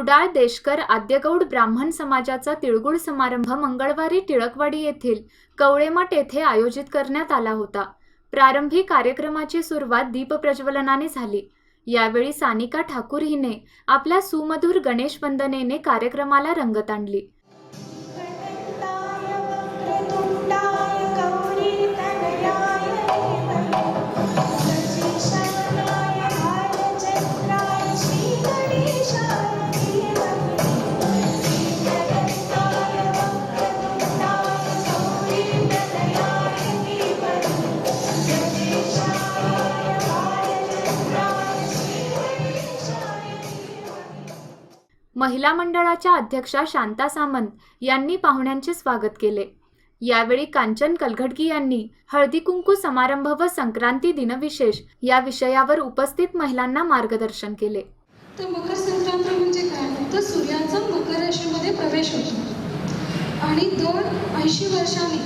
कुडाळ देशकर आद्यगौड ब्राह्मण समाजाचा तिळगुळ समारंभ मंगळवारी टिळकवाडी येथील कवळेमठ येथे आयोजित करण्यात आला होता. प्रारंभी कार्यक्रमाची सुरुवात दीपप्रज्वलनाने झाली. यावेळी सानिका ठाकूर हिने आपल्या सुमधुर गणेश वंदनेने कार्यक्रमाला रंगत आणली. महिला मंडळाच्या अध्यक्षा शांता सामंत यांनी पाहुण्यांचे स्वागत केले. यावेळी कांचन कलघडगी यांनी हळदी कुंकू समारंभ व संक्रांती दिनविशेष या विषयावर उपस्थित महिलांना मार्गदर्शन केले. तर मकर संक्रांत म्हणजे काय? तर सूर्याचा मकर राशीमध्ये प्रवेश होतो. आणि दर ऐंशी वर्षांनी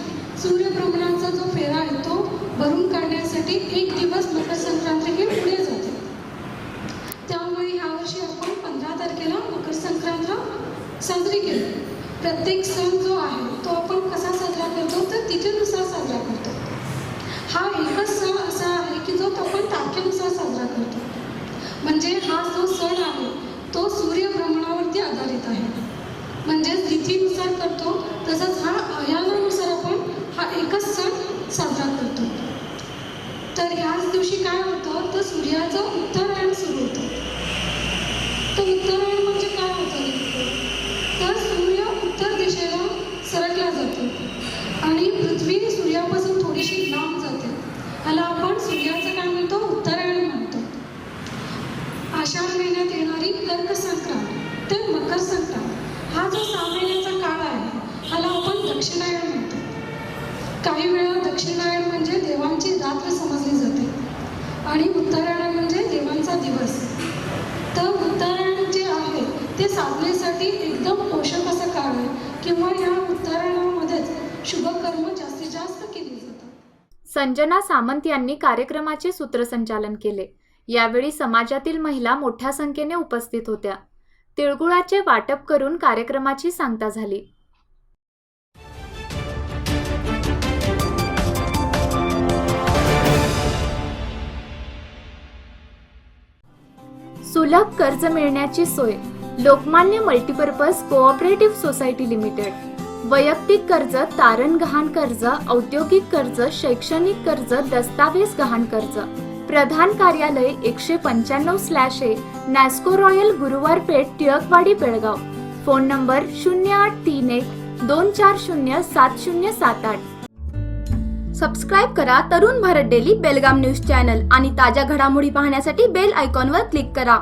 सूर्यभ्रमणाचा जो फेरा आहे तो भरून काढण्यासाठी एक दिवस मकर संक्रांत ही पुढे जाते त्यामुळे यावर्षी आपण पंधरा तारखेला मकर संक्रांत साजरी केली प्रत्येक सण जो आहे तो आपण कसा साजरा करतो? तर तिथेनुसार साजरा करतो. हा एकच सण असा आहे की जो आपण तारखेनुसार साजरा करतो. म्हणजे हा जो सण आहे तो सूर्यभ्रमणावरती आधारित आहे. म्हणजेच तिथीनुसार करतो तसंच हा अयानानुसार आपण हा एकच सण साजरा करतो. तर ह्याच दिवशी काय होतं? तर सूर्याचं उत्तरायण सुरू होतं. तर उत्तरायण म्हणजे काय होतं नेमकं? तर सूर्य उत्तर दिशेला सरकला जातो आणि पृथ्वी सूर्यापासून थोडीशी लांब जाते ह्याला आपण सूर्याचं काय म्हणतो उत्तरायण म्हणतो आषाढ महिन्यात येणारी कर्क तर मकर संक्रांत हा जो सहा महिन्याचा काळ आहे ह्याला आपण दक्षिणायण म्हणतो. काही वेळा दक्षिणायण म्हणजे देवांची रात्र समजली जाते आणि उत्तरायण म्हणजे देवांचा दिवस. तर उत्तरायण जे आहे ते साधनेसाठी एकदम पोषक असं काळ आहे किंवा या उत्तरायणामध्येच शुभकर्म जास्तीत जास्त केली जातात. संजना सामंत यांनी कार्यक्रमाचे सूत्रसंचालन केले. यावेळी समाजातील महिला मोठ्या संख्येने उपस्थित होत्या. तिळगुळाचे वाटप करून कार्यक्रमाची सांगता झाली. सुलभ कर्ज मिळण्याची सोय Lokmanya multipurpose cooperative society limited. वैयक्तिक कर्ज तारण गहाण कर्ज औद्योगिक कर्ज शैक्षणिक कर्ज दस्तावेज गहाण कर्ज. प्रधान कार्यालय एकशे पंच्याण्णव slash A Nasco royal Guruwar Peth Tilakwadi Belgaum. Phone number शून्य आठ तीन एक दोन चार शून्य सात शून्य सात आठ. सबस्क्राईब करा Tarun Bharat daily Belgaum news channel आणि ताज्या घडामोडी पाहण्यासाठी बेल आयकॉनवर क्लिक करा.